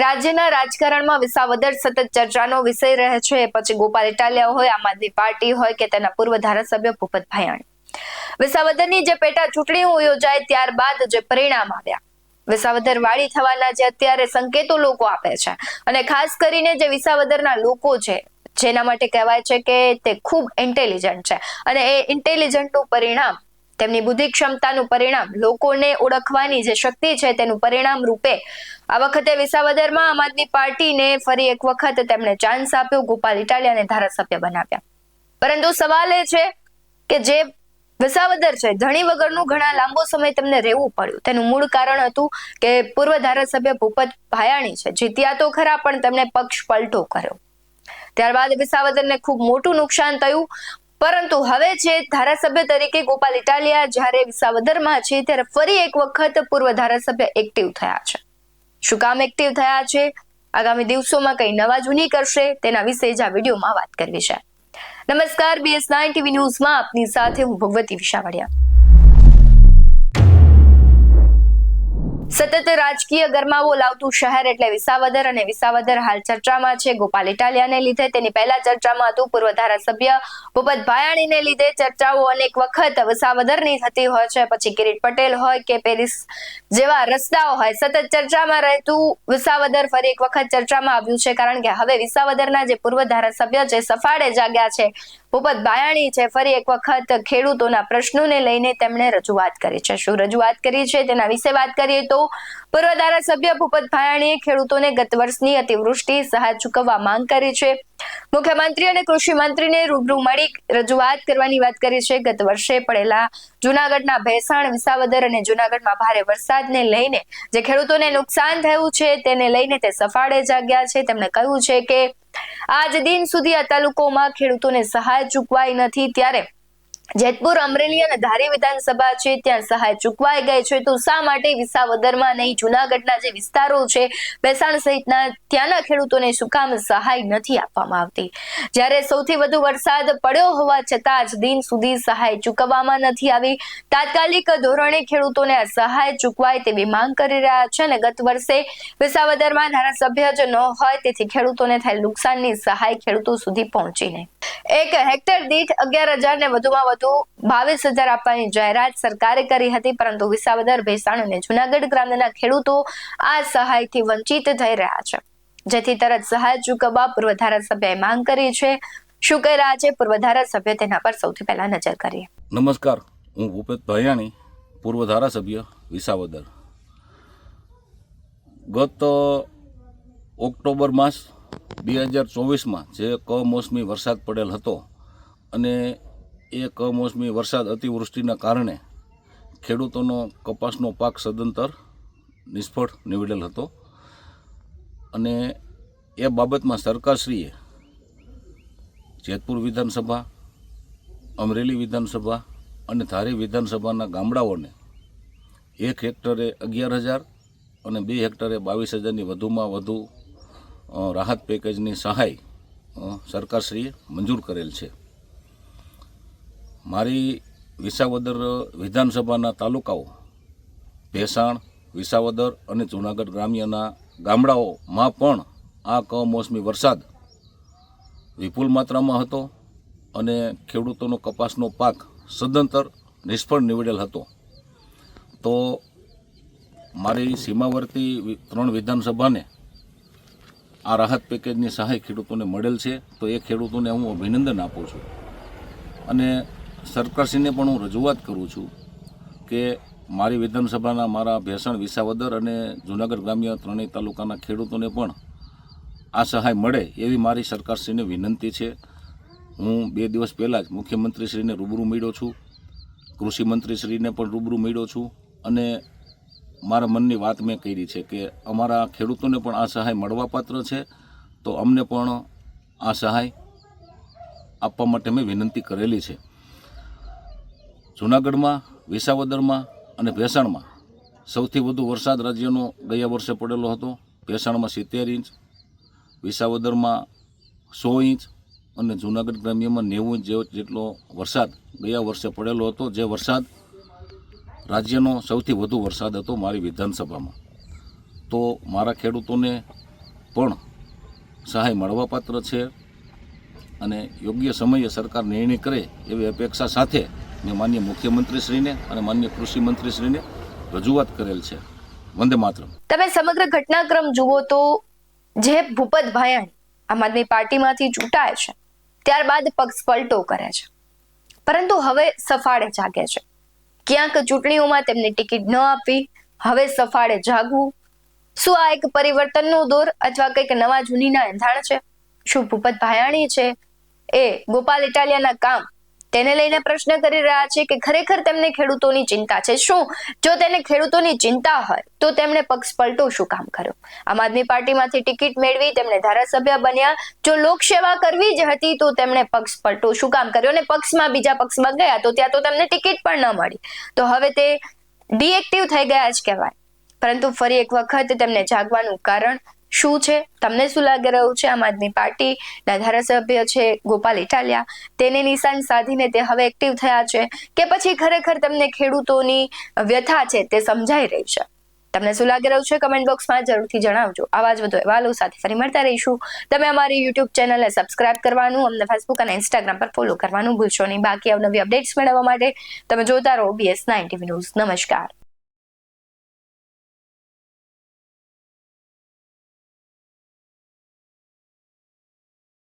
રાજ્યના રાજકારણમાં વિસાવદર સતત ચર્ચાનો વિષય રહે છે. પછી ગોપાલ ઇટાલિયા હોય, આમ આદમી પાર્ટી હોય કે તેના પૂર્વ ધારાસભ્ય ભૂપત ભાયાણી. વિસાવદરની જે પેટા ચૂંટણીઓ યોજાય ત્યારબાદ જે પરિણામ આવ્યા. વિસાવદર વાળી થવાના જે અત્યારે સંકેતો લોકો આપે છે અને ખાસ કરીને જે વિસાવદરના લોકો છે, જેના માટે કહેવાય છે કે તે ખૂબ ઇન્ટેલિજન્ટ છે. અને એ ઇન્ટેલિજન્ટનું પરિણામ તેમની બુદ્ધિ ક્ષમતાનું પરિણામ, લોકોને ઓળખવાની જે શક્તિ છે તેનું પરિણામ રૂપે આ વખતે વિસાવદરમાં આમ આદમી પાર્ટીને ફરી એક વખત તેમણે ચાન્સ આપ્યો, ગોપાલ ઇટાલિયાને ધારાસભ્ય બનાવ્યા. પરંતુ સવાલ એ છે કે જે વિસાવદર છે, ધણી વગરનું ઘણા લાંબો સમય તેમને રહેવું પડ્યું. તેનું મૂળ કારણ હતું કે પૂર્વ ધારાસભ્ય ભૂપત ભાયાણી છે. જીત્યા તો ખરા, પણ તેમણે પક્ષ પલટો કર્યો. ત્યારબાદ વિસાવદરને ખૂબ મોટું નુકસાન થયું. પરંતુ હવે છે ધારાસભ્ય તરીકે ગોપાલ ઇટાલિયા જ્યારે વિસાવદરમાં છે ત્યારે ફરી એક વખત પૂર્વ ધારાસભ્ય એક્ટિવ થયા છે. શું કામ એક્ટિવ થયા છે? આગામી દિવસોમાં કઈ નવા જૂની કરશે? તેના વિશે જ આ વિડીયોમાં વાત કરવી છે. નમસ્કાર બીએસ નાઇન ટીવી ન્યૂઝમાં આપની સાથે હું ભગવતી વિશાવડિયા. સતત રાજકીય ગરમાવો લાવતું શહેર એટલે વિસાવદર અને વિસાવદર હાલ ચર્ચામાં છે. ગોપાલ ઇટાલિયાને લીધે તેની પહેલા ચર્ચામાં હતું. પૂર્વ ધારાસભ્ય ભૂપત ભાયાણીને લીધે ચર્ચાઓ અનેક વખત વિસાવદરની થતી હોય છે. પછી કિરીટ પટેલ હોય કે પેરિસ જેવા રસ્તાઓ હોય. સતત ચર્ચામાં રહેતું વિસાવદર ફરી એક વખત ચર્ચામાં આવ્યું છે. કારણ કે હવે વિસાવદરના જે પૂર્વ ધારાસભ્ય છે સફાળે જાગ્યા છે ભૂપત ભાયાણી છે. ફરી એક વખત ખેડૂતોના પ્રશ્નોને લઈને તેમણે રજૂઆત કરી છે. શું રજૂઆત કરી છે તેના વિશે વાત કરીએ તો પૂર્વ ધારાસભ્ય ભૂપત ભાયાણીએ ખેડૂતોને ગત વર્ષની અતિવૃષ્ટિ સહાય ચૂકવવા માંગ કરી છે. મુખ્યમંત્રી અને કૃષિ મંત્રીને રૂબરૂ મળી રજૂઆત કરવાની વાત કરી છે. ગત વર્ષે પડેલા જુનાગઢના ભેસાણ, વિસાવદર અને જુનાગઢમાં ભારે વરસાદને લઈને જે ખેડૂતોને નુકસાન થયું છે તેને લઈને તે સફાળે જાગ્યા છે. તેમણે કહ્યું છે કે આજ દિન સુધી આ તાલુકોમાં ખેડૂતોને સહાય ચૂકવાઈ નથી ત્યારે જેતપુર, અમરેલી અને ધારી વિધાનસભા છે, ત્યાં સહાય ચૂકવાઈ ગઈ છે. તો શા માટે વિસાવદરમાં નહીં? જુનાગઢના જે વિસ્તારો છે બેસાણ સહિતના ત્યાંના ખેડૂતોને શું સહાય નથી આપવામાં આવતી? જ્યારે સૌથી વધુ વરસાદ પડ્યો હોવા છતાં આજ દિન સુધી સહાય ચૂકવવામાં નથી આવી. તાત્કાલિક ધોરણે ખેડૂતોને આ સહાય ચૂકવાય તેવી માંગ કરી રહ્યા છે અને ગત વર્ષે વિસાવદરમાં ધારાસભ્ય જ ન હોય, તેથી ખેડૂતોને થયેલ નુકસાનની સહાય ખેડૂતો સુધી પહોંચી નહીં એક હેક્ટર દીઠ અગિયાર હજાર ને વધુમાં વધુ બાવીસ હજાર આપવાની જાહેરાત સરકારે કરી હતી, પરંતુ વિસાવદર, ભેસાણ અને જુનાગઢ ગ્રામ્યના ખેડૂતો આ સહાયથી વંચિત થઈ રહ્યા છે. જેથી તરત સહાય ચૂકવવા પૂર્વ ધારાસભ્યએ માંગ કરી છે. શું કહી રહ્યા છે? પૂર્વ ધારાસભ્ય તેના પર સૌથી પહેલા નજર કરીએ. નમસ્કાર, હું ભૂપેશ ભયાણી, પૂર્વ ધારાસભ્ય, વિસાવદર. ગત ઓક્ટોબર માસ બે હજાર ચોવીસમાં જે કમોસમી વરસાદ પડેલ હતો અને એ કમોસમી વરસાદ અતિવૃષ્ટિના કારણે ખેડૂતોનો કપાસનો પાક સદંતર નિષ્ફળ નીવડેલ હતો. અને એ બાબતમાં સરકારશ્રીએ જેતપુર વિધાનસભા, અમરેલી વિધાનસભા અને ધારી વિધાનસભાના ગામડાઓને એક હેક્ટરે અગિયાર હજાર અને બે હેક્ટરે બાવીસ હજારની વધુમાં વધુ રાહત પેકેજની સહાય સરકારશ્રીએ મંજૂર કરેલ છે. મારી વિસાવદર વિધાનસભાના તાલુકાઓ, ભેસાણ, વિસાવદર અને જૂનાગઢ ગ્રામ્યના ગામડાઓમાં પણ આ કમોસમી વરસાદ વિપુલ માત્રામાં હતો અને ખેડૂતોનો કપાસનો પાક સદંતર નિષ્ફળ નીવડેલ હતો. તો મારી સીમાવર્તી ત્રણ વિધાનસભાને આ રાહત પેકેજની સહાય ખેડૂતોને મળેલ છે, તો એ ખેડૂતોને હું અભિનંદન આપું છું. અને સરકારશ્રીને પણ હું રજૂઆત કરું છું કે મારી વિધાનસભાના મારા ભેસણ વિસાવદર અને જૂનાગઢ ગ્રામ્ય ત્રણેય તાલુકાના ખેડૂતોને પણ આ સહાય મળે એવી મારી સરકારશ્રીને વિનંતી છે. હું બે દિવસ પહેલાં જ મુખ્યમંત્રીશ્રીને રૂબરૂ મળ્યો છું કૃષિ મંત્રીશ્રીને પણ રૂબરૂ મળ્યો છું અને મારા મનની વાત મેં કરી છે કે અમારા ખેડૂતોને પણ આ સહાય મળવાપાત્ર છે તો અમને પણ આ સહાય આપવા માટે મેં વિનંતી કરેલી છે. જૂનાગઢમાં, વિસાવદરમાં અને ભેસાણમાં સૌથી વધુ વરસાદ રાજ્યનો ગયા વર્ષે પડેલો હતો. ભેસાણમાં સિત્તેર ઇંચ, વિસાવદરમાં સો ઇંચ અને જૂનાગઢ ગ્રામ્યમાં નેવું ઇંચ જેટલો વરસાદ ગયા વર્ષે પડેલો હતો. જે વરસાદ રાજ્યનો સૌથી વધુ વરસાદ હતો મારી વિધાનસભામાં. તો મારા ખેડૂતોને પણ સહાય મળવાપાત્ર છે અને યોગ્ય સમયે સરકાર નિર્ણય કરે એવી અપેક્ષા સાથે મેં માન્ય મુખ્યમંત્રીશ્રીને અને માન્ય કૃષિ મંત્રીશ્રીને રજૂઆત કરેલ છે. વંદે માતરમ. તમે સમગ્ર ઘટનાક્રમ જુઓ તો જે ભૂપત ભાયાણી આમ આદમી પાર્ટીમાંથી ચૂંટાય છે, ત્યારબાદ પક્ષ પલટો કરે છે. પરંતુ હવે સફાળે જાગે છે. ક્યાંક ચૂંટણીઓમાં તેમને ટિકિટ ન આપવી, હવે સફાળે જાગવું. શું આ એક પરિવર્તનનો દોર અથવા કંઈક નવા જૂનીના એંધાણ છે? શું ભૂપત ભાયાણી છે? એ ગોપાલ ઇટાલિયાના કામ તેને લઈને પ્રશ્ન કરી રહ્યા છે કે ખરેખર તેમને ખેડૂતોની ચિંતા છે શું? જો તેને ખેડૂતોની ચિંતા હોય, તો તેમણે પક્ષ પલટો શું કામ કર્યો? આમ આદમી પાર્ટીમાંથી ટિકિટ મેળવી તેમણે ધારાસભ્ય બન્યા. જો લોકસેવા કરવી જ હતી, તો તેમણે પક્ષ પલટો શું કામ કર્યો? અને પક્ષમાં બીજા પક્ષમાં ગયા, તો ત્યાં તો તેમને ટિકિટ પણ ન મળી. તો હવે તે ડીએક્ટિવ થઈ ગયા જ કહેવાય. પરંતુ ફરી એક વખત તેમને જાગવાનું કારણ શું છે? તમને શું લાગી રહ્યું છે? આમ આદમી પાર્ટીના ધારાસભ્ય છે ગોપાલ ઇટાલિયા. તેને નિશાન સાધીને તે હવે એક્ટિવ થયા છે કે પછી ખરેખર તમને ખેડૂતોની વ્યથા છે તે સમજાઈ રહી છે? તમને શું લાગી રહ્યું છે? કમેન્ટ બોક્સમાં જરૂરથી જણાવજો. આવા જ વધુ અહેવાલો સાથે ફરી મળતા રહીશું. તમે અમારી યુટ્યુબ ચેનલને સબસ્ક્રાઇબ કરવાનું, અમને ફેસબુક અને ઇન્સ્ટાગ્રામ પર ફોલો કરવાનું ભૂલશો નહીં. બાકી અવનવી અપડેટ્સ મેળવવા માટે તમે જોતા રહો બીએસ નાઇન ટીવી ન્યૂઝ નમસ્કાર.